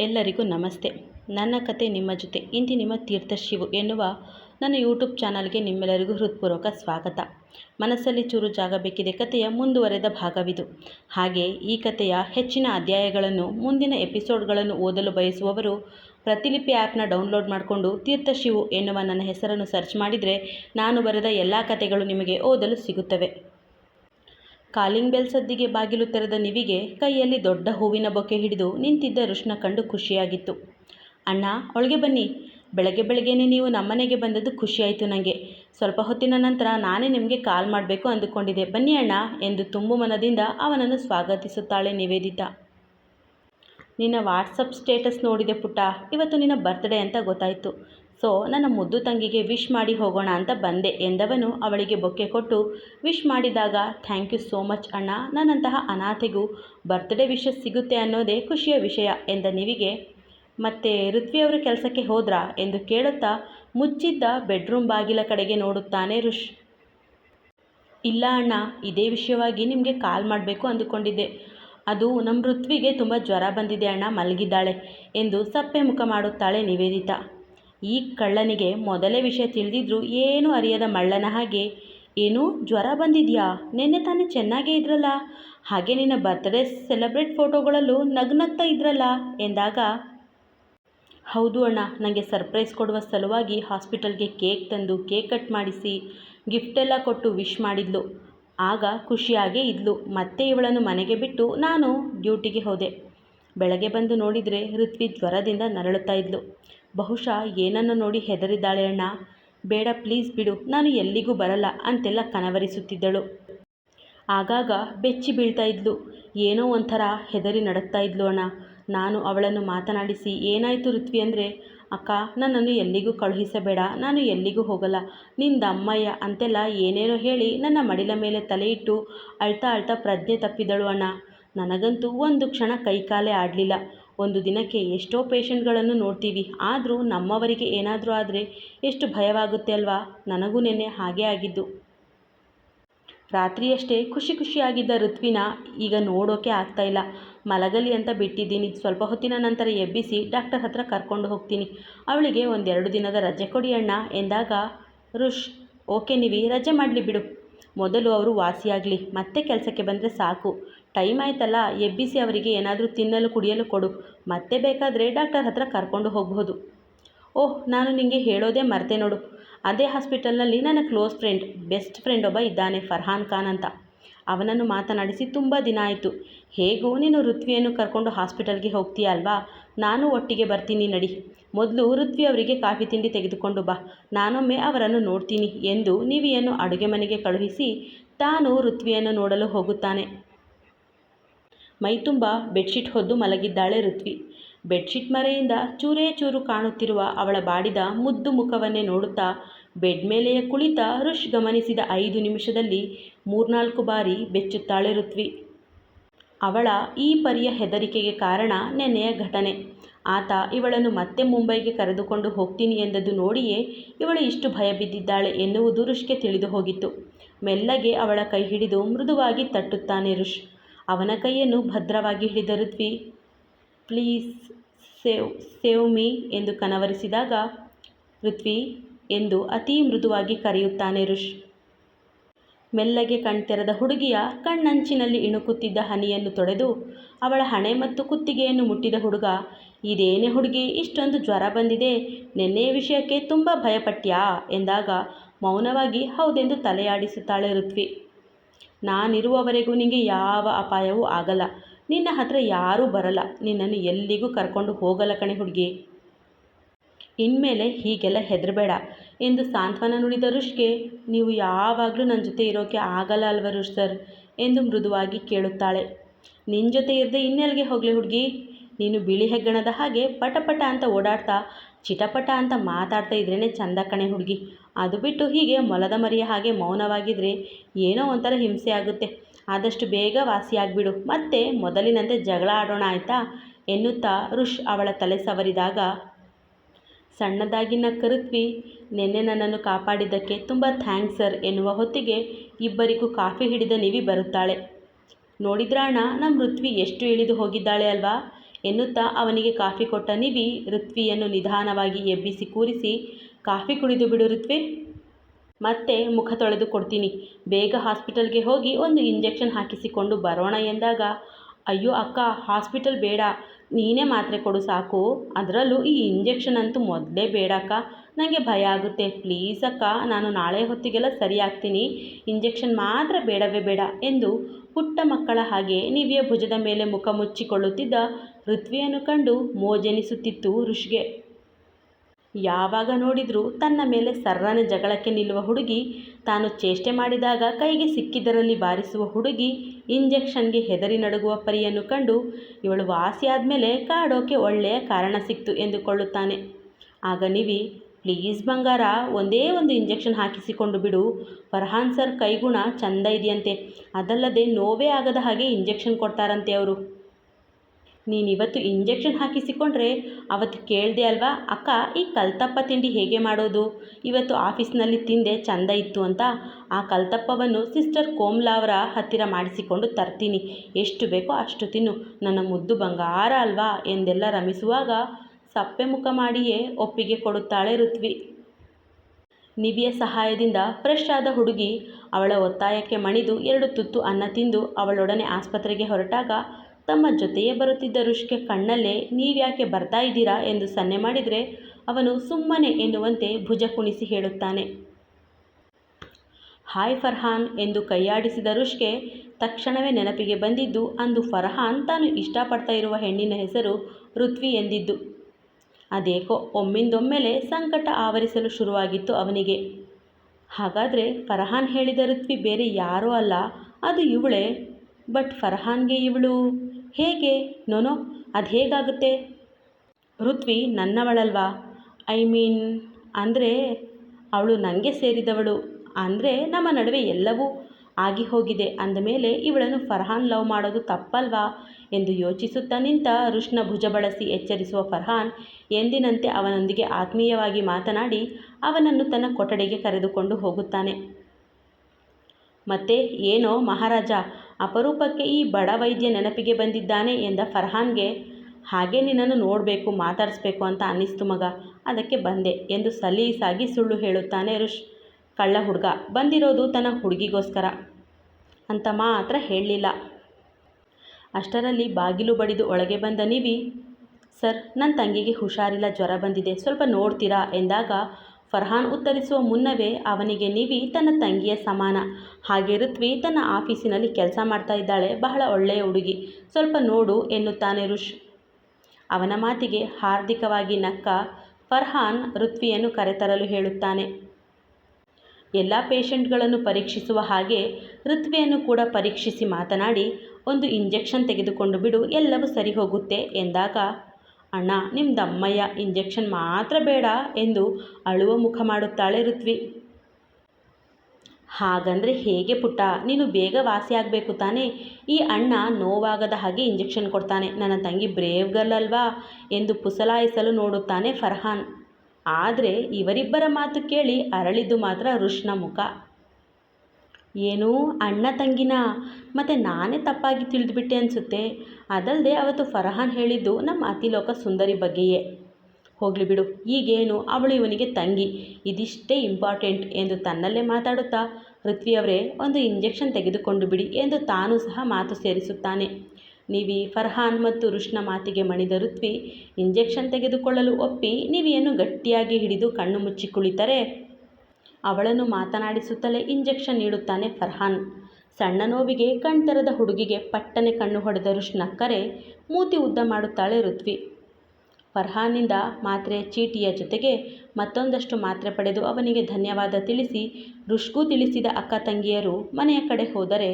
ಎಲ್ಲರಿಗೂ ನಮಸ್ತೆ. ನನ್ನ ಕತೆ ನಿಮ್ಮ ಜೊತೆ. ಇಂತಿ ನಿಮ್ಮ ತೀರ್ಥಶಿವು ಎನ್ನುವ ನನ್ನ ಯೂಟ್ಯೂಬ್ ಚಾನಲ್ಗೆ ನಿಮ್ಮೆಲ್ಲರಿಗೂ ಹೃತ್ಪೂರ್ವಕ ಸ್ವಾಗತ. ಮನಸ್ಸಲ್ಲಿ ಚೂರು ಜಾಗ ಬೇಕಿದೆ ಕಥೆಯ ಮುಂದುವರೆದ ಭಾಗವಿದು. ಹಾಗೆ ಈ ಕಥೆಯ ಹೆಚ್ಚಿನ ಅಧ್ಯಾಯಗಳನ್ನು, ಮುಂದಿನ ಎಪಿಸೋಡ್ಗಳನ್ನು ಓದಲು ಬಯಸುವವರು ಪ್ರತಿಲಿಪಿ ಆ್ಯಪ್ನ ಡೌನ್ಲೋಡ್ ಮಾಡಿಕೊಂಡು ತೀರ್ಥಶಿವು ಎನ್ನುವ ನನ್ನ ಹೆಸರನ್ನು ಸರ್ಚ್ ಮಾಡಿದರೆ ನಾನು ಬರೆದ ಎಲ್ಲ ಕಥೆಗಳು ನಿಮಗೆ ಓದಲು ಸಿಗುತ್ತವೆ. ಕಾಲಿಂಗ್ ಬೆಲ್ ಸದ್ದಿಗೆ ಬಾಗಿಲು ತೆರೆದ ನಿವಿಗೆ ಕೈಯಲ್ಲಿ ದೊಡ್ಡ ಹೂವಿನ ಬೊಕ್ಕೆ ಹಿಡಿದು ನಿಂತಿದ್ದ ರುಷ್ನ ಕಂಡು ಖುಷಿಯಾಗಿತ್ತು. ಅಣ್ಣ, ಒಳಗೆ ಬನ್ನಿ. ಬೆಳಗ್ಗೆ ಬೆಳಗ್ಗೆನೆ ನೀವು ನಮ್ಮನೆಗೆ ಬಂದದ್ದು ಖುಷಿಯಾಯಿತು ನನಗೆ ಸ್ವಲ್ಪ ಹೊತ್ತಿನ ನಂತರ ನಾನೇ ನಿಮಗೆ ಕಾಲ್ ಮಾಡಬೇಕು ಅಂದುಕೊಂಡಿದ್ದೆ. ಬನ್ನಿ ಅಣ್ಣ ಎಂದು ತುಂಬು ಮನದಿಂದ ಅವನನ್ನು ಸ್ವಾಗತಿಸುತ್ತಾಳೆ ನಿವೇದಿತಾ. ನಿನ್ನ ವಾಟ್ಸಪ್ ಸ್ಟೇಟಸ್ ನೋಡಿದೆ ಪುಟ್ಟ. ಇವತ್ತು ನಿನ್ನ ಬರ್ತ್ಡೇ ಅಂತ ಗೊತ್ತಾಯಿತು. ಸೊ ನನ್ನ ಮುದ್ದು ತಂಗಿಗೆ ವಿಶ್ ಮಾಡಿ ಹೋಗೋಣ ಅಂತ ಬಂದೆ ಎಂದವನು ಅವಳಿಗೆ ಬೊಕ್ಕೆ ಕೊಟ್ಟು, ವಿಶ್ ಮಾಡಿದಾಗ ಥ್ಯಾಂಕ್ ಯು ಸೋ ಮಚ್ ಅಣ್ಣ, ನನ್ನಂತಹ ಅನಾಥೆಗೂ ಬರ್ತ್ಡೇ ವಿಶಸ್ ಸಿಗುತ್ತೆ ಅನ್ನೋದೇ ಖುಷಿಯ ವಿಷಯ ಎಂದ ನಿವಿಗೆ. ಮತ್ತೆ ಋತ್ವಿಯವರು ಕೆಲಸಕ್ಕೆ ಹೋದ್ರಾ? ಎಂದು ಕೇಳುತ್ತಾ ಮುಚ್ಚಿದ್ದ ಬೆಡ್ರೂಮ್ ಬಾಗಿಲ ಕಡೆಗೆ ನೋಡುತ್ತಾನೆ ಋಷ್. ಇಲ್ಲ ಅಣ್ಣ, ಇದೇ ವಿಷಯವಾಗಿ ನಿಮಗೆ ಕಾಲ್ ಮಾಡಬೇಕು ಅಂದುಕೊಂಡಿದ್ದೆ. ಅದು ನಮ್ಮ ಋತ್ವಿಗೆ ತುಂಬ ಜ್ವರ ಬಂದಿದೆ ಅಣ್ಣ, ಮಲಗಿದ್ದಾಳೆ ಎಂದು ಸಪ್ಪೆ ಮುಖ ಮಾಡುತ್ತಾಳೆ ನಿವೇದಿತಾ. ಈ ಕಳ್ಳನಿಗೆ ಮೊದಲೇ ವಿಷಯ ತಿಳಿದಿದ್ರು ಏನೂ ಅರಿಯದ ಮಳ್ಳನ ಹಾಗೆ, ಏನು ಜ್ವರ ಬಂದಿದೆಯಾ? ನಿನ್ನೆ ತಾನೇ ಚೆನ್ನಾಗೇ ಇದ್ರಲ್ಲ? ಹಾಗೆ ನಿನ್ನ ಬರ್ತ್ಡೇ ಸೆಲೆಬ್ರೇಟ್ ಫೋಟೋಗಳಲ್ಲೂ ನಗ್ನಗ್ತಾ ಇದ್ರಲ್ಲ? ಎಂದಾಗ, ಹೌದು ಅಣ್ಣ ನನಗೆ ಸರ್ಪ್ರೈಸ್ ಕೊಡುವ ಸಲುವಾಗಿ ಹಾಸ್ಪಿಟಲ್ಗೆ ಕೇಕ್ ತಂದು ಕೇಕ್ ಕಟ್ ಮಾಡಿಸಿ ಗಿಫ್ಟೆಲ್ಲ ಕೊಟ್ಟು ವಿಶ್ ಮಾಡಿದ್ಲು. ಆಗ ಖುಷಿಯಾಗೇ ಇದ್ಲು. ಮತ್ತೆ ಇವಳನ್ನು ಮನೆಗೆ ಬಿಟ್ಟು ನಾನು ಡ್ಯೂಟಿಗೆ ಹೋದೆ. ಬೆಳಗ್ಗೆ ಬಂದು ನೋಡಿದರೆ ಋತ್ವಿ ಜ್ವರದಿಂದ ನರಳುತ್ತಾ ಇದ್ಲು. ಬಹುಶಃ ಏನನ್ನು ನೋಡಿ ಹೆದರಿದ್ದಾಳೆ ಅಣ್ಣ? ಬೇಡ ಪ್ಲೀಸ್ ಬಿಡು, ನಾನು ಎಲ್ಲಿಗೂ ಬರಲ್ಲ ಅಂತೆಲ್ಲ ಕನವರಿಸುತ್ತಿದ್ದಳು. ಆಗಾಗ ಬೆಚ್ಚಿ ಬೀಳ್ತಾ ಇದ್ಲು. ಏನೋ ಒಂಥರ ಹೆದರಿ ನಡಗ್ತಾ ಇದ್ಲು ಅಣ್ಣ. ನಾನು ಅವಳನ್ನು ಮಾತನಾಡಿಸಿ, ಏನಾಯಿತು ಋತ್ವಿ ಅಂದರೆ? ಅಕ್ಕ, ನನ್ನನ್ನು ಎಲ್ಲಿಗೂ ಕಳುಹಿಸಬೇಡ, ನಾನು ಎಲ್ಲಿಗೂ ಹೋಗಲ್ಲ. ನಿಂದ ಅಮ್ಮಯ್ಯ ಅಂತೆಲ್ಲ ಏನೇನೋ ಹೇಳಿ ನನ್ನ ಮಡಿಲ ಮೇಲೆ ತಲೆಯಿಟ್ಟು ಅಳ್ತಾ ಅಳ್ತಾ ಪ್ರಜ್ಞೆ ತಪ್ಪಿದಳು ಅಣ್ಣ. ನನಗಂತೂ ಒಂದು ಕ್ಷಣ ಕೈಕಾಲೇ ಆಡಲಿಲ್ಲ. ಒಂದು ದಿನಕ್ಕೆ ಎಷ್ಟೋ ಪೇಷಂಟ್ಗಳನ್ನು ನೋಡ್ತೀವಿ. ಆದರೂ ನಮ್ಮವರಿಗೆ ಏನಾದರೂ ಆದರೆ ಎಷ್ಟು ಭಯವಾಗುತ್ತೆ ಅಲ್ವಾ? ನನಗೂ ನೆನ್ನೆ ಹಾಗೇ ಆಗಿದ್ದು. ರಾತ್ರಿಯಷ್ಟೇ ಖುಷಿ ಖುಷಿಯಾಗಿದ್ದ ಋತ್ವಿನ ಈಗ ನೋಡೋಕೆ ಆಗ್ತಾಯಿಲ್ಲ ಮಲಗಲಿ ಅಂತ ಬಿಟ್ಟಿದ್ದೀನಿ. ಸ್ವಲ್ಪ ಹೊತ್ತಿನ ನಂತರ ಎಬ್ಬಿಸಿ ಡಾಕ್ಟರ್ ಹತ್ರ ಕರ್ಕೊಂಡು ಹೋಗ್ತೀನಿ. ಅವಳಿಗೆ ಒಂದೆರಡು ದಿನದ ರಜೆ ಕೊಡಿ ಅಣ್ಣ ಎಂದಾಗ, ರುಷ್, ಓಕೆ ನೀವಿ, ರಜೆ ಮಾಡಲಿ ಬಿಡು. ಮೊದಲು ಅವರು ವಾಸಿಯಾಗಲಿ, ಮತ್ತೆ ಕೆಲಸಕ್ಕೆ ಬಂದರೆ ಸಾಕು. ಟೈಮ್ ಆಯ್ತಲ್ಲ, ಎಬ್ಬಿಸಿ ಅವರಿಗೆ ಏನಾದರೂ ತಿನ್ನಲು ಕುಡಿಯಲು ಕೊಡು. ಮತ್ತೆ ಬೇಕಾದರೆ ಡಾಕ್ಟರ್ ಹತ್ರ ಕರ್ಕೊಂಡು ಹೋಗಬಹುದು ಓಹ್, ನಾನು ನಿನಗೆ ಹೇಳೋದೇ ಮರ್ತೆ ನೋಡು. ಅದೇ ಹಾಸ್ಪಿಟಲ್ನಲ್ಲಿ ನನ್ನ ಕ್ಲೋಸ್ ಫ್ರೆಂಡ್, ಬೆಸ್ಟ್ ಫ್ರೆಂಡ್ ಒಬ್ಬ ಇದ್ದಾನೆ, ಫರ್ಹಾನ್ ಖಾನ್ ಅಂತ. ಅವನನ್ನು ಮಾತನಾಡಿಸಿ ತುಂಬ ದಿನ ಆಯಿತು. ಹೇಗೂ, ನೀನು ಋತ್ವಿಯನ್ನು ಕರ್ಕೊಂಡು ಹಾಸ್ಪಿಟಲ್ಗೆ ಹೋಗ್ತೀಯ ಅಲ್ವಾ ನಾನು ಒಟ್ಟಿಗೆ ಬರ್ತೀನಿ ನಡಿ. ಮೊದಲು ಋತ್ವಿ ಅವರಿಗೆ ಕಾಫಿ ತಿಂಡಿ ತೆಗೆದುಕೊಂಡು ಬಾ, ನಾನೊಮ್ಮೆ ಅವರನ್ನು ನೋಡ್ತೀನಿ ಎಂದು ನಿವಿಯನ್ನು ಅಡುಗೆ ಮನೆಗೆ ಕಳುಹಿಸಿ ತಾನು ಋತ್ವಿಯನ್ನು ನೋಡಲು ಹೋಗುತ್ತಾನೆ. ಮೈತುಂಬ ಬೆಡ್ಶೀಟ್ ಹೊದ್ದು ಮಲಗಿದ್ದಾಳೆ ಋತ್ವಿ ಬೆಡ್ಶೀಟ್ ಮರೆಯಿಂದ ಚೂರೇ ಚೂರು ಕಾಣುತ್ತಿರುವ ಅವಳ ಬಾಡಿದ ಮುದ್ದು ಮುಖವನ್ನೇ ನೋಡುತ್ತಾ ಬೆಡ್ ಮೇಲೆಯ ಕುಳಿತ ಋಷ್ ಗಮನಿಸಿದ ಐದು ನಿಮಿಷದಲ್ಲಿ ಮೂರ್ನಾಲ್ಕು ಬಾರಿ ಬೆಚ್ಚುತ್ತಾಳೆ ಋತ್ವಿ ಅವಳ ಈ ಪರಿಯ ಹೆದರಿಕೆಗೆ ಕಾರಣ ನೆನ್ನೆಯ ಘಟನೆ. ಆತ, ಇವಳನ್ನು ಮತ್ತೆ ಮುಂಬೈಗೆ ಕರೆದುಕೊಂಡು ಹೋಗ್ತೀನಿ ಎಂದದ್ದು ನೋಡಿಯೇ ಇವಳು ಇಷ್ಟು ಭಯ ಬಿದ್ದಿದ್ದಾಳೆ ಎನ್ನುವುದು ಋಷ್ಗೆ ತಿಳಿದು ಹೋಗಿತ್ತು. ಮೆಲ್ಲಗೆ ಅವಳ ಕೈ ಹಿಡಿದು ಮೃದುವಾಗಿ ತಟ್ಟುತ್ತಾನೆ ಋಷ್. ಅವನ ಕೈಯನ್ನು ಭದ್ರವಾಗಿ ಹಿಡಿದ Ruthvi please save save me ಎಂದು ಕನವರಿಸಿದಾಗ ಋತ್ವಿ ಎಂದು ಅತೀ ಮೃದುವಾಗಿ ಕರೆಯುತ್ತಾನೆ ಋಷ್. ಮೆಲ್ಲಗೆ ಕಣ್ತೆರೆದ ಹುಡುಗಿಯ ಕಣ್ಣಂಚಿನಲ್ಲಿ ಇಣುಕುತ್ತಿದ್ದ ಹನಿಯನ್ನು ತೊಡೆದು ಅವಳ ಹಣೆ ಮತ್ತು ಕುತ್ತಿಗೆಯನ್ನು ಮುಟ್ಟಿದ ಹುಡುಗ, ಇದೇನೇ ಹುಡುಗಿ, ಇಷ್ಟೊಂದು ಜ್ವರ ಬಂದಿದೆ ನೆನ್ನೆಯ ವಿಷಯಕ್ಕೆ ತುಂಬ ಭಯಪಟ್ಟ್ಯಾ ಎಂದಾಗ ಮೌನವಾಗಿ, ಹೌದೆಂದು ತಲೆಯಾಡಿಸುತ್ತಾಳೆ ಋತ್ವಿ. ನಾನಿರುವವರೆಗೂ ನಿನಗೆ ಯಾವ ಅಪಾಯವೂ ಆಗಲ್ಲ. ನಿನ್ನ ಹತ್ರ ಯಾರೂ ಬರಲ್ಲ. ನಿನ್ನನ್ನು ಎಲ್ಲಿಗೂ ಕರ್ಕೊಂಡು ಹೋಗಲ್ಲ ಕಣೆ ಹುಡುಗಿ. ಇನ್ಮೇಲೆ ಹೀಗೆಲ್ಲ ಹೆದರಬೇಡ. ಎಂದು ಸಾಂತ್ವನ ನುಡಿದ ಋಷ್ಗೆ, ನೀವು ಯಾವಾಗಲೂ ನನ್ನ ಜೊತೆ ಇರೋಕ್ಕೆ ಆಗಲ್ಲ ಅಲ್ವ ರುಷ್ ಸರ್ ಎಂದು ಮೃದುವಾಗಿ ಕೇಳುತ್ತಾಳೆ. ನಿನ್ನ ಜೊತೆ ಇರದೆ ಇನ್ನೆಲ್ಲಿಗೆ ಹೋಗಲಿ ಹುಡುಗಿ? ನೀನು ಬಿಳಿ ಹೆಗ್ಗಣದ ಹಾಗೆ ಪಟಪಟ ಅಂತ ಓಡಾಡ್ತಾ, ಚಿಟಪಟ ಅಂತ ಮಾತಾಡ್ತಾ ಇದ್ರೇ ಚಂದ ಕಣೆ ಹುಡುಗಿ. ಅದು ಬಿಟ್ಟು ಹೀಗೆ ಮೊಲದ ಮರಿಯ ಹಾಗೆ ಮೌನವಾಗಿದ್ದರೆ ಏನೋ ಒಂಥರ ಹಿಂಸೆ ಆಗುತ್ತೆ. ಆದಷ್ಟು ಬೇಗ ವಾಸಿಯಾಗಿಬಿಡು ಮತ್ತೆ ಮೊದಲಿನಂತೆ ಜಗಳ ಆಡೋಣ ಆಯಿತಾ? ಎನ್ನುತ್ತಾ ಋಷ್ ಅವಳ ತಲೆ ಸವರಿದಾಗ ಸಣ್ಣದಾಗಿ ಕರುತ್ವಿ ನೆನ್ನೆ ನಿನ್ನೆ ನನ್ನನ್ನು ಕಾಪಾಡಿದ್ದಕ್ಕೆ ತುಂಬ ಥ್ಯಾಂಕ್ಸ್ ಸರ್ ಎನ್ನುವ ಹೊತ್ತಿಗೆ ಇಬ್ಬರಿಗೂ ಕಾಫಿ ಹಿಡಿದ ನಿವಿ ಬರುತ್ತಾಳೆ. ನೋಡಿದ್ರಾ ಅಣ್ಣ ನಮ್ಮ ಋತ್ವಿ ಎಷ್ಟು ಇಳಿದು ಹೋಗಿದ್ದಾಳೆ ಅಲ್ವಾ? ಎನ್ನುತ್ತಾ ಅವನಿಗೆ ಕಾಫಿ ಕೊಟ್ಟ ನಿವಿ ಋತ್ವಿಯನ್ನು ನಿಧಾನವಾಗಿ ಎಬ್ಬಿಸಿ ಕೂರಿಸಿ, ಕಾಫಿ ಕುಡಿದು ಬಿಡು ಋತ್ವಿ. ಮತ್ತೆ ಮುಖ ತೊಳೆದು ಕೊಡ್ತೀನಿ. ಬೇಗ ಹಾಸ್ಪಿಟಲ್ಗೆ ಹೋಗಿ ಒಂದು ಇಂಜೆಕ್ಷನ್ ಹಾಕಿಸಿಕೊಂಡು ಬರೋಣ ಎಂದಾಗ, ಅಯ್ಯೋ ಅಕ್ಕ, ಹಾಸ್ಪಿಟಲ್ ಬೇಡ. ನೀನೇ ಮಾತ್ರೆ ಕೊಡು ಸಾಕು. ಅದರಲ್ಲೂ ಈ ಇಂಜೆಕ್ಷನ್ ಅಂತೂ ಮೊದಲೇ ಬೇಡಕ್ಕ. ನನಗೆ ಭಯ ಆಗುತ್ತೆ. ಪ್ಲೀಸ್ ಅಕ್ಕ, ನಾನು ನಾಳೆ ಹೊತ್ತಿಗೆಲ್ಲ ಸರಿ ಆಗ್ತೀನಿ ಇಂಜೆಕ್ಷನ್ ಮಾತ್ರ ಬೇಡವೇ ಬೇಡ ಎಂದು ಪುಟ್ಟ ಮಕ್ಕಳ ಹಾಗೆ ನಿವಿಯ ಭುಜದ ಮೇಲೆ ಮುಖ ಮುಚ್ಚಿಕೊಳ್ಳುತ್ತಿದ್ದ ಋತ್ವಿಯನ್ನು ಕಂಡು ಮೋಜೆನಿಸುತ್ತಿತ್ತು ಋಷಿಗೆ. ಯಾವಾಗ ನೋಡಿದರೂ ತನ್ನ ಮೇಲೆ ಸರ್ರನೆ ಜಗಳಕ್ಕೆ ನಿಲ್ಲುವ ಹುಡುಗಿ ತಾನು ಚೇಷ್ಟೆ ಮಾಡಿದಾಗ ಕೈಗೆ ಸಿಕ್ಕಿದ್ದರಲ್ಲಿ ಬಾರಿಸುವ ಹುಡುಗಿ ಇಂಜೆಕ್ಷನ್ಗೆ ಹೆದರಿ ನಡುಗುವ ಪರಿಯನ್ನು ಕಂಡು ಇವಳು ವಾಸಿಯಾದ ಮೇಲೆ ಕಾಡೋಕೆ ಒಳ್ಳೆಯ ಕಾರಣ ಸಿಕ್ತು ಎಂದುಕೊಳ್ಳುತ್ತಾನೆ. ಆಗ ನಿವಿ, ಪ್ಲೀಸ್ ಬಂಗಾರ, ಒಂದೇ ಒಂದು ಇಂಜೆಕ್ಷನ್ ಹಾಕಿಸಿಕೊಂಡು ಬಿಡು. ಫರ್ಹಾನ್ ಸರ್ ಕೈಗುಣ ಚಂದ ಇದೆಯಂತೆ. ಅದಲ್ಲದೆ ನೋವೇ ಆಗದ ಹಾಗೆ ಇಂಜೆಕ್ಷನ್ ಕೊಡ್ತಾರಂತೆ ಅವರು. ನೀನಿವತ್ತು ಇಂಜೆಕ್ಷನ್ ಹಾಕಿಸಿಕೊಂಡ್ರೆ ಅವತ್ತು ಕೇಳಿದೆ ಅಲ್ವಾ? ಅಕ್ಕ, ಈ ಕಲ್ತಪ್ಪ ತಿಂಡಿ ಹೇಗೆ ಮಾಡೋದು? ಇವತ್ತು ಆಫೀಸ್ನಲ್ಲಿ ತಿಂದೆ ಚಂದ ಇತ್ತು ಅಂತ ಆ ಕಲ್ತಪ್ಪವನ್ನು ಸಿಸ್ಟರ್ ಕೋಮ್ಲಾ ಅವರ ಹತ್ತಿರ ಮಾಡಿಸಿಕೊಂಡು ತರ್ತೀನಿ. ಎಷ್ಟು ಬೇಕೋ ಅಷ್ಟು ತಿನ್ನು. ನನ್ನ ಮುದ್ದು ಬಂಗಾರ ಅಲ್ವಾ? ಎಂದೆಲ್ಲ ರಮಿಸುವಾಗ ಸಪ್ಪೆ ಮುಖ ಮಾಡಿಯೇ ಒಪ್ಪಿಗೆ ಕೊಡುತ್ತಾಳೆ ಋತ್ವಿ. ನಿವಿಯ ಸಹಾಯದಿಂದ ಫ್ರೆಶ್ ಆದ ಹುಡುಗಿ ಅವಳ ಒತ್ತಾಯಕ್ಕೆ ಮಣಿದು ಎರಡು ತುತ್ತು ಅನ್ನ ತಿಂದು ಅವಳೊಡನೆ ಆಸ್ಪತ್ರೆಗೆ ಹೊರಟಾಗ ತಮ್ಮ ಜೊತೆಯೇ ಬರುತ್ತಿದ್ದ ರುಷ್ಕೆ ಕಣ್ಣಲ್ಲೇ ನೀವ್ಯಾಕೆ ಬರ್ತಾ ಇದ್ದೀರಾ ಎಂದು ಸನ್ನೆ ಮಾಡಿದರೆ ಅವನು ಸುಮ್ಮನೆ ಎನ್ನುವಂತೆ ಭುಜ ಕುಣಿಸಿ ಹೇಳುತ್ತಾನೆ. ಹಾಯ್ ಫರ್ಹಾನ್ ಎಂದು ಕೈಯಾಡಿಸಿದ ರುಷ್ಕೆ ತಕ್ಷಣವೇ ನೆನಪಿಗೆ ಬಂದಿದ್ದು, ಅಂದು ಫರ್ಹಾನ್ ತಾನು ಇಷ್ಟಪಡ್ತಾ ಇರುವ ಹೆಣ್ಣಿನ ಹೆಸರು ಋತ್ವಿ ಎಂದಿದ್ದು. ಅದೇಕೋ ಒಮ್ಮಿಂದೊಮ್ಮೆಲೆ ಸಂಕಟ ಆವರಿಸಲು ಶುರುವಾಗಿತ್ತು ಅವನಿಗೆ. ಹಾಗಾದರೆ ಫರ್ಹಾನ್ ಹೇಳಿದ ಋತ್ವಿ ಬೇರೆ ಯಾರೂ ಅಲ್ಲ, ಅದು ಇವಳೇ? ಬಟ್ ಫರ್ಹಾನ್ಗೆ ಇವಳು ಹೇಗೆ? ನೋನೋ, ಅದು ಹೇಗಾಗುತ್ತೆ? ಋತ್ವಿ ನನ್ನವಳಲ್ವಾ? ಐ ಮೀನ್, ಅಂದರೆ ಅವಳು ನನಗೆ ಸೇರಿದವಳು, ಅಂದರೆ ನಮ್ಮ ನಡುವೆ ಎಲ್ಲವೂ ಆಗಿ ಹೋಗಿದೆ ಅಂದಮೇಲೆ ಇವಳನ್ನು ಫರ್ಹಾನ್ ಲವ್ ಮಾಡೋದು ತಪ್ಪಲ್ವಾ ಎಂದು ಯೋಚಿಸುತ್ತಾ ನಿಂತ ರುಷ್ನ ಭುಜ ಬಳಸಿ ಎಚ್ಚರಿಸುವ ಫರ್ಹಾನ್ ಎಂದಿನಂತೆ ಅವನೊಂದಿಗೆ ಆತ್ಮೀಯವಾಗಿ ಮಾತನಾಡಿ ಅವನನ್ನು ತನ್ನ ಕೊಠಡಿಗೆ ಕರೆದುಕೊಂಡು ಹೋಗುತ್ತಾನೆ. ಮತ್ತೆ, ಏನೋ ಮಹಾರಾಜ ಅಪರೂಪಕ್ಕೆ ಈ ಬಡ ವೈದ್ಯ ನೆನಪಿಗೆ ಬಂದಿದ್ದಾನೆ ಎಂದ ಫರ್ಹಾನ್ಗೆ, ಹಾಗೆ ನಿನ್ನನ್ನು ನೋಡಬೇಕು, ಮಾತಾಡಿಸ್ಬೇಕು ಅಂತ ಅನ್ನಿಸ್ತು ಮಗ. ಅದಕ್ಕೆ ಬಂದೆ ಎಂದು ಸಲೀಸಾಗಿ ಸುಳ್ಳು ಹೇಳುತ್ತಾನೆ ಋಷ್ ಕಳ್ಳ ಹುಡುಗ, ಬಂದಿರೋದು ತನ್ನ ಹುಡುಗಿಗೋಸ್ಕರ ಅಂತ ಮಾತ್ರ ಹೇಳಲಿಲ್ಲ. ಅಷ್ಟರಲ್ಲಿ ಬಾಗಿಲು ಬಡಿದು ಒಳಗೆ ಬಂದ ನಿವಿ? ಸರ್ ನನ್ನ ತಂಗಿಗೆ ಹುಷಾರಿಲ್ಲ, ಜ್ವರ ಬಂದಿದೆ. ಸ್ವಲ್ಪ ನೋಡ್ತೀರಾ? ಎಂದಾಗ ಫರ್ಹಾನ್ ಉತ್ತರಿಸುವ ಮುನ್ನವೇ ಅವನಿಗೆ ನಿವಿ ತನ್ನ ತಂಗಿಯ ಸಮಾನ. ಹಾಗೆ ಋತ್ವಿ ತನ್ನ ಆಫೀಸಿನಲ್ಲಿ ಕೆಲಸ ಮಾಡ್ತಾ ಇದ್ದಾಳೆ. ಬಹಳ ಒಳ್ಳೆಯ ಹುಡುಗಿ. ಸ್ವಲ್ಪ ನೋಡು ಎನ್ನುತ್ತಾನೆ ಋಷ್. ಅವನ ಮಾತಿಗೆ ಹಾರ್ದಿಕವಾಗಿ ನಕ್ಕ ಫರ್ಹಾನ್ ಋತ್ವಿಯನ್ನು ಕರೆತರಲು ಹೇಳುತ್ತಾನೆ. ಎಲ್ಲ ಪೇಷಂಟ್ಗಳನ್ನು ಪರೀಕ್ಷಿಸುವ ಹಾಗೆ ಋತ್ವಿಯನ್ನು ಕೂಡ ಪರೀಕ್ಷಿಸಿ ಮಾತನಾಡಿ, ಒಂದು ಇಂಜೆಕ್ಷನ್ ತೆಗೆದುಕೊಂಡು ಬಿಡು, ಎಲ್ಲವೂ ಸರಿ ಹೋಗುತ್ತೆ ಎಂದಾಗ ಅಣ್ಣ ನಿಮ್ದಮ್ಮಯ್ಯ ಇಂಜೆಕ್ಷನ್ ಮಾತ್ರ ಬೇಡ ಎಂದು ಅಳುವ ಮುಖ ಮಾಡುತ್ತಾಳೆ ಋತ್ವಿ. ಹಾಗಂದರೆ ಹೇಗೆ ಪುಟ್ಟ? ನೀನು ಬೇಗ ವಾಸಿ ಆಗಬೇಕು ತಾನೇ? ಈ ಅಣ್ಣ ನೋವಾಗದ ಹಾಗೆ ಇಂಜೆಕ್ಷನ್ ಕೊಡ್ತಾನೆ. ನನ್ನ ತಂಗಿ ಬ್ರೇವ್ ಗರ್ಲ್ ಅಲ್ವಾ? ಎಂದು ಪುಸಲಾಯಿಸಲು ನೋಡುತ್ತಾನೆ ಫರ್ಹಾನ್. ಆದರೆ ಇವರಿಬ್ಬರ ಮಾತು ಕೇಳಿ ಅರಳಿದ್ದು ಮಾತ್ರ ಋಷ್ನ ಮುಖ. ಏನು ಅಣ್ಣ ತಂಗಿನ? ಮತ್ತು ನಾನೇ ತಪ್ಪಾಗಿ ತಿಳಿದುಬಿಟ್ಟೆ ಅನಿಸುತ್ತೆ. ಅದಲ್ಲದೆ ಅವತ್ತು ಫರಹಾನ್ ಹೇಳಿದ್ದು ನಮ್ಮ ಅತಿಲೋಕ ಸುಂದರಿ ಬಗ್ಗೆಯೇ. ಹೋಗಲಿ ಬಿಡು, ಈಗೇನು? ಅವಳು ಇವನಿಗೆ ತಂಗಿ. ಇದಿಷ್ಟೇ ಇಂಪಾರ್ಟೆಂಟ್ ಎಂದು ತನ್ನಲ್ಲೇ ಮಾತಾಡುತ್ತಾ ಪೃಥ್ವಿಯವರೇ ಒಂದು ಇಂಜೆಕ್ಷನ್ ತೆಗೆದುಕೊಂಡು ಬಿಡಿ ಎಂದು ತಾನೂ ಸಹ ಮಾತು ಸೇರಿಸುತ್ತಾನೆ. ನೀವಿ ಫರ್ಹಾನ್ ಮತ್ತು ರುಷ್ನ ಮಾತಿಗೆ ಮಣಿದ ಋತ್ವಿ ಇಂಜೆಕ್ಷನ್ ತೆಗೆದುಕೊಳ್ಳಲು ಒಪ್ಪಿ ನಿವಿಯನ್ನು ಗಟ್ಟಿಯಾಗಿ ಹಿಡಿದು ಕಣ್ಣು ಮುಚ್ಚಿ ಕುಳಿತರೆ ಅವಳನ್ನು ಮಾತನಾಡಿಸುತ್ತಲೇ ಇಂಜೆಕ್ಷನ್ ನೀಡುತ್ತಾನೆ ಫರ್ಹಾನ್. ಸಣ್ಣ ನೋವಿಗೆ, ಕಣ್ತೆರೆದ ಹುಡುಗಿಗೆ ಪಟ್ಟನೆ ಕಣ್ಣು ಹೊಡೆದ ರುಷ್ ನಕ್ಕರೆ ಮೂತಿ ಉದ್ದ ಮಾಡುತ್ತಾಳೆ ಋತ್ವಿ. ಫರ್ಹಾನ್ನಿಂದ ಮಾತ್ರೆ ಚೀಟಿಯ ಜೊತೆಗೆ ಮತ್ತೊಂದಷ್ಟು ಮಾತ್ರೆ ಪಡೆದು ಅವನಿಗೆ ಧನ್ಯವಾದ ತಿಳಿಸಿ ರುಷ್ಗೂ ತಿಳಿಸಿದ ಅಕ್ಕ ತಂಗಿಯರು ಮನೆಯ ಕಡೆ ಹೋದರೆ,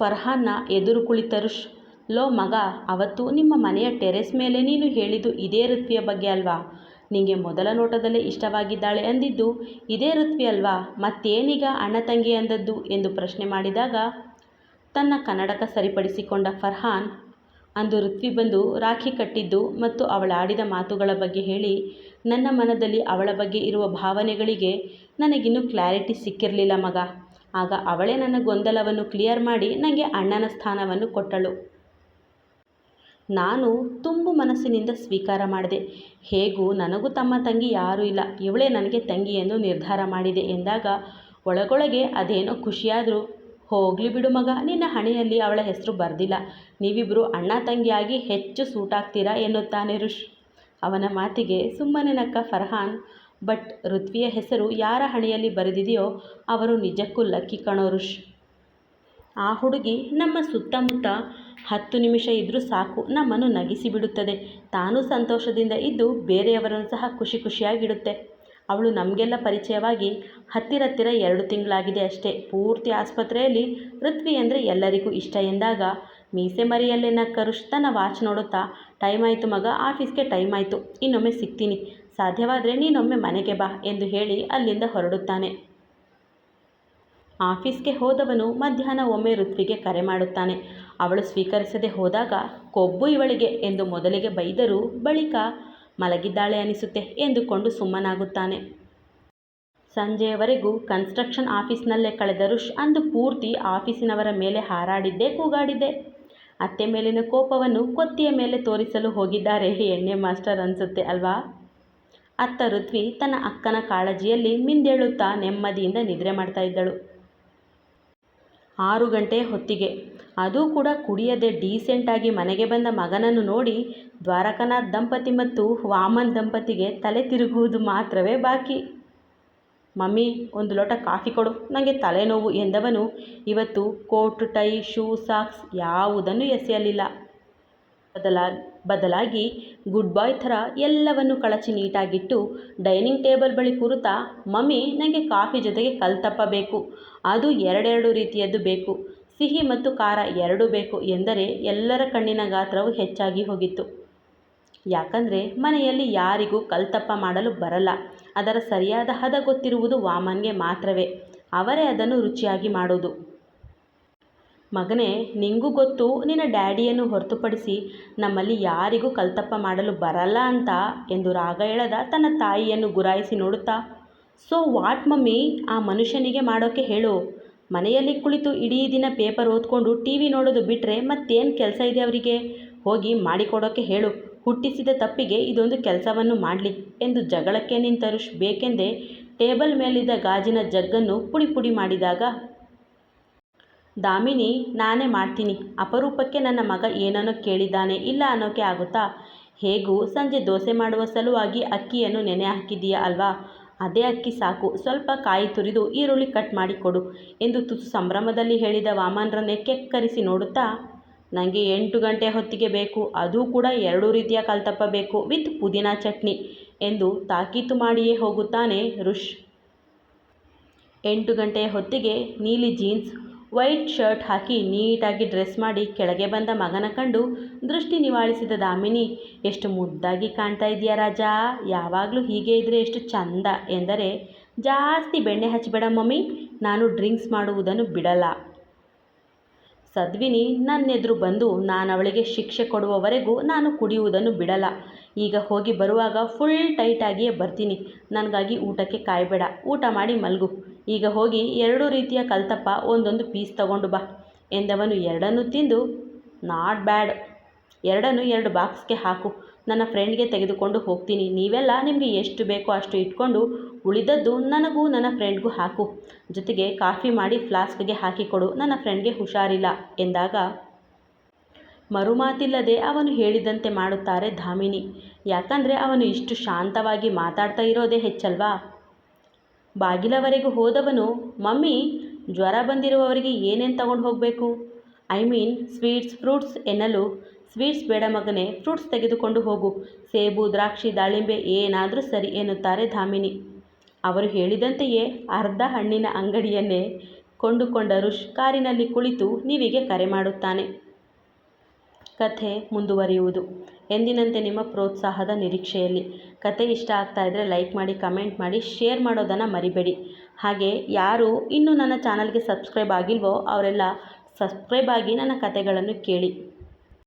ಫರ್ಹಾನ್ನ ಎದುರು ಕುಳಿತ ರುಷ್, ಲೋ ಮಗ, ಅವತ್ತು ನಿಮ್ಮ ಮನೆಯ ಟೆರೆಸ್ ಮೇಲೆ ನೀನು ಹೇಳಿದ್ದು ಇದೇ ಋತ್ವಿಯ ಬಗ್ಗೆ ಅಲ್ವಾ? ನಿಂಗೆ ಮೊದಲ ನೋಟದಲ್ಲೇ ಇಷ್ಟವಾಗಿದ್ದಾಳೆ ಅಂದಿದ್ದು, ಇದೇ ಋತ್ವಿ ಅಲ್ವಾ? ಮತ್ತೇನೀಗ ಅಣ್ಣ ತಂಗಿ ಅಂದದ್ದು? ಎಂದು ಪ್ರಶ್ನೆ ಮಾಡಿದಾಗ, ತನ್ನ ಕನ್ನಡಕ ಸರಿಪಡಿಸಿಕೊಂಡ ಫರ್ಹಾನ್. ಅಂದು ಋತ್ವಿ ಬಂದು ರಾಖಿ ಕಟ್ಟಿದ್ದು ಮತ್ತು ಅವಳಾಡಿದ ಮಾತುಗಳ ಬಗ್ಗೆ ಹೇಳಿ, ನನ್ನ ಮನದಲ್ಲಿ ಅವಳ ಬಗ್ಗೆ ಇರುವ ಭಾವನೆಗಳಿಗೆ ನನಗಿನ್ನೂ ಕ್ಲಾರಿಟಿ ಸಿಕ್ಕಿರಲಿಲ್ಲ ಮಗ. ಆಗ ಅವಳೇ ನನ್ನ ಗೊಂದಲವನ್ನು ಕ್ಲಿಯರ್ ಮಾಡಿ ನನಗೆ ಅಣ್ಣನ ಸ್ಥಾನವನ್ನು ಕೊಟ್ಟಳು. ನಾನು ತುಂಬು ಮನಸ್ಸಿನಿಂದ ಸ್ವೀಕಾರ ಮಾಡಿದೆ. ಹೇಗೂ ನನಗೂ ತಮ್ಮ ತಂಗಿ ಯಾರೂ ಇಲ್ಲ. ಇವಳೇ ನನಗೆ ತಂಗಿ ಎಂದು ನಿರ್ಧಾರ ಮಾಡಿದೆ ಎಂದಾಗ ಒಳಗೊಳಗೆ ಅದೇನೋ ಖುಷಿಯಾದರೂ, ಹೋಗಲಿ ಬಿಡು ಮಗ, ನಿನ್ನ ಹಣೆಯಲ್ಲಿ ಅವಳ ಹೆಸರು ಬರೆದಿಲ್ಲ. ನೀವಿಬ್ಬರು ಅಣ್ಣ ತಂಗಿಯಾಗಿ ಹೆಚ್ಚು ಸೂಟಾಗ್ತೀರಾ ಎನ್ನುತ್ತಾನೆ ಋಷ್. ಅವನ ಮಾತಿಗೆ ಸುಮ್ಮನೆ ನಕ್ಕ ಫರ್ಹಾನ್ ಬಟ್ ಋತ್ವಿಯ ಹೆಸರು ಯಾರ ಹಣೆಯಲ್ಲಿ ಬರೆದಿದೆಯೋ ಅವರು ನಿಜಕ್ಕೂ ಲಕ್ಕಿ ಕಣೋ ಋಷ್. ಆ ಹುಡುಗಿ ನಮ್ಮ ಸುತ್ತಮುತ್ತ ಹತ್ತು ನಿಮಿಷ ಇದ್ದರೂ ಸಾಕು, ನಮ್ಮನ್ನು ನಗಿಸಿ ಬಿಡುತ್ತದೆ. ತಾನು ಸಂತೋಷದಿಂದ ಇದ್ದು ಬೇರೆಯವರನ್ನು ಸಹ ಖುಷಿ ಖುಷಿಯಾಗಿಡುತ್ತೆ. ಅವಳು ನಮಗೆಲ್ಲ ಪರಿಚಯವಾಗಿ ಹತ್ತಿರ ಹತ್ತಿರ ಎರಡು ತಿಂಗಳಾಗಿದೆ ಅಷ್ಟೇ. ಪೂರ್ತಿ ಆಸ್ಪತ್ರೆಯಲ್ಲಿ ಪೃಥ್ವಿ ಅಂದರೆ ಎಲ್ಲರಿಗೂ ಇಷ್ಟ ಎಂದಾಗ ಮೀಸೆ ಮರಿಯಲ್ಲೇನ ಕರುಷ್ತನ ವಾಚ್ ನೋಡುತ್ತಾ, ಟೈಮ್ ಆಯಿತು ಮಗ, ಆಫೀಸ್ಗೆ ಟೈಮ್ ಆಯಿತು, ಇನ್ನೊಮ್ಮೆ ಸಿಗ್ತೀನಿ. ಸಾಧ್ಯವಾದರೆ ನೀನೊಮ್ಮೆ ಮನೆಗೆ ಬಾ ಎಂದು ಹೇಳಿ ಅಲ್ಲಿಂದ ಹೊರಡುತ್ತಾನೆ. ಆಫೀಸ್ಗೆ ಹೋದವನು ಮಧ್ಯಾಹ್ನ ಒಮ್ಮೆ ಋತ್ವಿಗೆ ಕರೆ ಮಾಡುತ್ತಾನೆ. ಅವಳು ಸ್ವೀಕರಿಸದೆ ಹೋದಾಗ, ಕೊಬ್ಬು ಇವಳಿಗೆ ಎಂದು ಮೊದಲಿಗೆ ಬೈದರೂ ಬಳಿಕ ಮಲಗಿದ್ದಾಳೆ ಅನಿಸುತ್ತೆ ಎಂದುಕೊಂಡು ಸುಮ್ಮನಾಗುತ್ತಾನೆ. ಸಂಜೆಯವರೆಗೂ ಕನ್ಸ್ಟ್ರಕ್ಷನ್ ಆಫೀಸ್ನಲ್ಲೇ ಕಳೆದ ರುಷ್ ಅಂದು ಪೂರ್ತಿ ಆಫೀಸಿನವರ ಮೇಲೆ ಹಾರಾಡಿದ್ದೇ ಕೂಗಾಡಿದ್ದೆ. ಅತ್ತೆ ಮೇಲಿನ ಕೋಪವನ್ನು ಕೊತ್ತಿಯ ಮೇಲೆ ತೋರಿಸಲು ಹೋಗಿದ್ದಾರೆ ಎಣ್ಣೆ ಮಾಸ್ಟರ್ ಅನಿಸುತ್ತೆ ಅಲ್ವಾ? ಅತ್ತ ಋತ್ವಿ ತನ್ನ ಅಕ್ಕನ ಕಾಳಜಿಯಲ್ಲಿ ಮಿಂದೇಳುತ್ತಾ ನೆಮ್ಮದಿಯಿಂದ ನಿದ್ರೆ ಮಾಡ್ತಾ ಇದ್ದಳು. ಆರು ಗಂಟೆ ಹೊತ್ತಿಗೆ. ಅದೂ ಕೂಡ ಕುಡಿಯದೆ ಡೀಸೆಂಟಾಗಿ ಮನೆಗೆ ಬಂದ ಮಗನನ್ನು ನೋಡಿ ದ್ವಾರಕನಾಥ್ ದಂಪತಿ ಮತ್ತು ವಾಮನ್ ದಂಪತಿಗೆ ತಲೆ ತಿರುಗುವುದು ಮಾತ್ರವೇ ಬಾಕಿ. ಮಮ್ಮಿ, ಒಂದು ಲೋಟ ಕಾಫಿ ಕೊಡು. ನನಗೆ ತಲೆನೋವು ಎಂದವನು ಇವತ್ತು ಕೋಟ್, ಟೈ, ಶೂ, ಸಾಕ್ಸ್ ಯಾವುದನ್ನು ಎಸೆಯಲಿಲ್ಲ. ಬದಲಾಗಿ ಬದಲಾಗಿ ಗುಡ್ ಬಾಯ್ ಥರ ಎಲ್ಲವನ್ನು ಕಳಚಿ ನೀಟಾಗಿಟ್ಟು ಡೈನಿಂಗ್ ಟೇಬಲ್ ಬಳಿ ಕೂರುತ್ತಾ ಮಮ್ಮಿ ನನಗೆ ಕಾಫಿ ಜೊತೆಗೆ ಕಲ್ತಪ್ಪ ಬೇಕು ಅದು ಎರಡೆರಡು ರೀತಿಯದ್ದು ಬೇಕು. ಸಿಹಿ ಮತ್ತು ಖಾರ ಎರಡೂ ಬೇಕು ಎಂದರೆ ಎಲ್ಲರ ಕಣ್ಣಿನ ಗಾತ್ರವು ಹೆಚ್ಚಾಗಿ ಹೋಗಿತ್ತು. ಯಾಕಂದರೆ ಮನೆಯಲ್ಲಿ ಯಾರಿಗೂ ಕಲ್ತಪ್ಪ ಮಾಡಲು ಬರಲ್ಲ. ಅದರ ಸರಿಯಾದ ಹದ ಗೊತ್ತಿರುವುದು ವಾಮನ್ಗೆ ಮಾತ್ರವೇ. ಅವರೇ ಅದನ್ನು ರುಚಿಯಾಗಿ ಮಾಡೋದು ಮಗನೇ, ನಿಂಗೂ ಗೊತ್ತು, ನಿನ್ನ ಡ್ಯಾಡಿಯನ್ನು ಹೊರತುಪಡಿಸಿ ನಮ್ಮಲ್ಲಿ ಯಾರಿಗೂ ಕಲ್ತಪ್ಪ ಮಾಡಲು ಬರಲ್ಲ ಅಂತ ಎಂದು ರಾಗ ಎಳೆದ ತನ್ನ ತಾಯಿಯನ್ನು ಗುರಾಯಿಸಿ ನೋಡುತ್ತಾ, ಸೊ ವಾಟ್ ಮಮ್ಮಿ, ಆ ಮನುಷ್ಯನಿಗೆ ಮಾಡೋಕ್ಕೆ ಹೇಳು. ಮನೆಯಲ್ಲಿ ಕುಳಿತು ಇಡೀ ದಿನ ಪೇಪರ್ ಓದ್ಕೊಂಡು ಟಿ ವಿ ನೋಡೋದು ಬಿಟ್ಟರೆ ಮತ್ತೇನು ಕೆಲಸ ಇದೆ ಅವರಿಗೆ? ಹೋಗಿ ಮಾಡಿಕೊಡೋಕ್ಕೆ ಹೇಳು. ಹುಟ್ಟಿಸಿದ ತಪ್ಪಿಗೆ ಇದೊಂದು ಕೆಲಸವನ್ನು ಮಾಡಲಿ ಎಂದು ಜಗಳಕ್ಕೆ ನಿಂತರುಷ್ ಬೇಕೆಂದೇ ಟೇಬಲ್ ಮೇಲಿದ್ದ ಗಾಜಿನ ಜಗ್ಗನ್ನು ಪುಡಿ ಪುಡಿ ಮಾಡಿದಾಗ ದಾಮಿನಿ, ನಾನೇ ಮಾಡ್ತೀನಿ. ಅಪರೂಪಕ್ಕೆ ನನ್ನ ಮಗ ಏನನ್ನೋ ಕೇಳಿದ್ದಾನೆ, ಇಲ್ಲ ಅನ್ನೋಕೆ ಆಗುತ್ತಾ? ಹೇಗೂ, ಸಂಜೆ ದೋಸೆ ಮಾಡುವ ಸಲುವಾಗಿ ಅಕ್ಕಿಯನ್ನು ನೆನೆ ಹಾಕಿದ್ದೀಯಾ ಅಲ್ವಾ? ಅದೇ ಅಕ್ಕಿ ಸಾಕು, ಸ್ವಲ್ಪ ಕಾಯಿ ತುರಿದು ಈರುಳ್ಳಿ ಕಟ್ ಮಾಡಿ ಕೊಡು ಎಂದು ತುಸು ಸಂಭ್ರಮದಲ್ಲಿ ಹೇಳಿದ ವಾಮನರನ್ನೇ ಕೆಕ್ಕರಿಸಿ ನೋಡುತ್ತಾ? ನನಗೆ ಎಂಟು ಗಂಟೆ ಹೊತ್ತಿಗೆ ಬೇಕು, ಅದೂ ಕೂಡ ಎರಡು ರೀತಿಯ ಕಲ್ತಪ್ಪ ಬೇಕು, ವಿತ್ ಪುದೀನಾ ಚಟ್ನಿ ಎಂದು ತಾಕೀತು ಮಾಡಿಯೇ ಹೋಗುತ್ತಾನೆ ರುಷ್ ಎಂಟು ಗಂಟೆಯ ಹೊತ್ತಿಗೆ ನೀಲಿ ಜೀನ್ಸ್ ವೈಟ್ ಶರ್ಟ್ ಹಾಕಿ ನೀಟಾಗಿ ಡ್ರೆಸ್ ಮಾಡಿ ಕೆಳಗೆ ಬಂದ ಮಗನ ಕಂಡು ದೃಷ್ಟಿ ನಿವಾಳಿಸಿದ ದಾಮಿನಿ, ಎಷ್ಟು ಮುದ್ದಾಗಿ ಕಾಣ್ತಾ ಇದೆಯಾ ರಾಜ? ಯಾವಾಗಲೂ ಹೀಗೆ ಇದ್ದರೆ ಎಷ್ಟು ಚಂದ? ಎಂದರೆ, ಜಾಸ್ತಿ ಬೆಣ್ಣೆ ಹಚ್ಚಿಬೇಡ ಮಮ್ಮಿ, ನಾನು ಡ್ರಿಂಕ್ಸ್ ಮಾಡುವುದನ್ನು ಬಿಡಲ್ಲ. ಸದ್ವಿನಿ ನನ್ನೆದುರು ಬಂದು, ನಾನು ಅವಳಿಗೆ ಶಿಕ್ಷೆ ಕೊಡುವವರೆಗೂ ನಾನು ಕುಡಿಯುವುದನ್ನು ಬಿಡಲ್ಲ. ಈಗ ಹೋಗಿ ಬರುವಾಗ ಫುಲ್ ಟೈಟಾಗಿಯೇ ಬರ್ತೀನಿ. ನನಗಾಗಿ ಊಟಕ್ಕೆ ಕಾಯಬೇಡ. ಊಟ ಮಾಡಿ ಮಲಗು. ಈಗ ಹೋಗಿ ಎರಡು ರೀತಿಯ ಕಲ್ತಪ್ಪ, ಒಂದೊಂದು ಪೀಸ್ ತಗೊಂಡು ಬಾ ಎಂದವನು ಎರಡನ್ನು ತಿಂದು, ನಾಟ್ ಬ್ಯಾಡ್, ಎರಡನ್ನು ಎರಡು ಬಾಕ್ಸ್ಗೆ ಹಾಕು, ನನ್ನ ಫ್ರೆಂಡ್ಗೆ ತೆಗೆದುಕೊಂಡು ಹೋಗ್ತೀನಿ, ನೀವೆಲ್ಲ ನಿಮಗೆ ಎಷ್ಟು ಬೇಕೋ ಅಷ್ಟು ಇಟ್ಕೊಂಡು ಉಳಿದದ್ದು ನನಗೂ ನನ್ನ ಫ್ರೆಂಡ್ಗೂ ಹಾಕು, ಜೊತೆಗೆ ಕಾಫಿ ಮಾಡಿ ಫ್ಲಾಸ್ಕ್ಗೆ ಹಾಕಿಕೊಡು, ನನ್ನ ಫ್ರೆಂಡ್ಗೆ ಹುಷಾರಿಲ್ಲ ಎಂದಾಗ ಮರುಮಾತಿಲ್ಲದೆ ಅವನು ಹೇಳಿದಂತೆ ಮಾಡುತ್ತಾರೆ ಧಾಮಿನಿ, ಯಾಕಂದರೆ ಅವನು ಇಷ್ಟು ಶಾಂತವಾಗಿ ಮಾತಾಡ್ತಾ ಇರೋದೇ ಹೆಚ್ಚಲ್ವಾ? ಬಾಗಿಲವರೆಗೂ ಹೋದವನು, ಮಮ್ಮಿ, ಜ್ವರ ಬಂದಿರುವವರಿಗೆ ಏನೇನು ತಗೊಂಡು ಹೋಗಬೇಕು? ಐ ಮೀನ್ ಸ್ವೀಟ್ಸ್ ಫ್ರೂಟ್ಸ್ ಎನ್ನಲು ಸ್ವೀಟ್ಸ್ ಬೇಡ ಮಗನೇ ಫ್ರೂಟ್ಸ್ ತೆಗೆದುಕೊಂಡು ಹೋಗು. ಸೇಬು, ದ್ರಾಕ್ಷಿ, ದಾಳಿಂಬೆ ಏನಾದರೂ ಸರಿ ಎನ್ನುತ್ತಾರೆ ಧಾಮಿನಿ. ಅವರು ಹೇಳಿದಂತೆಯೇ ಅರ್ಧ ಹಣ್ಣಿನ ಅಂಗಡಿಯನ್ನೇ ಕೊಂಡುಕೊಂಡ ರುಷ್ ಕಾರಿನಲ್ಲಿ ಕುಳಿತು ನೀವಿಗೆ ಕರೆ ಮಾಡುತ್ತಾನೆ. ಕಥೆ ಮುಂದುವರಿಯುವುದು. ಎಂದಿನಂತೆ ನಿಮ್ಮ ಪ್ರೋತ್ಸಾಹದ ನಿರೀಕ್ಷೆಯಲ್ಲಿ. ಕತೆ ಇಷ್ಟ ಆಗ್ತಾ ಇದ್ದರೆ ಲೈಕ್ ಮಾಡಿ, ಕಮೆಂಟ್ ಮಾಡಿ, ಶೇರ್ ಮಾಡೋದನ್ನು ಮರಿಬೇಡಿ. ಹಾಗೆ ಯಾರು ಇನ್ನೂ ನನ್ನ ಚಾನಲ್ಗೆ ಸಬ್ಸ್ಕ್ರೈಬ್ ಆಗಿಲ್ವೋ ಅವರೆಲ್ಲ ಸಬ್ಸ್ಕ್ರೈಬ್ ಆಗಿ ನನ್ನ ಕತೆಗಳನ್ನು ಕೇಳಿ.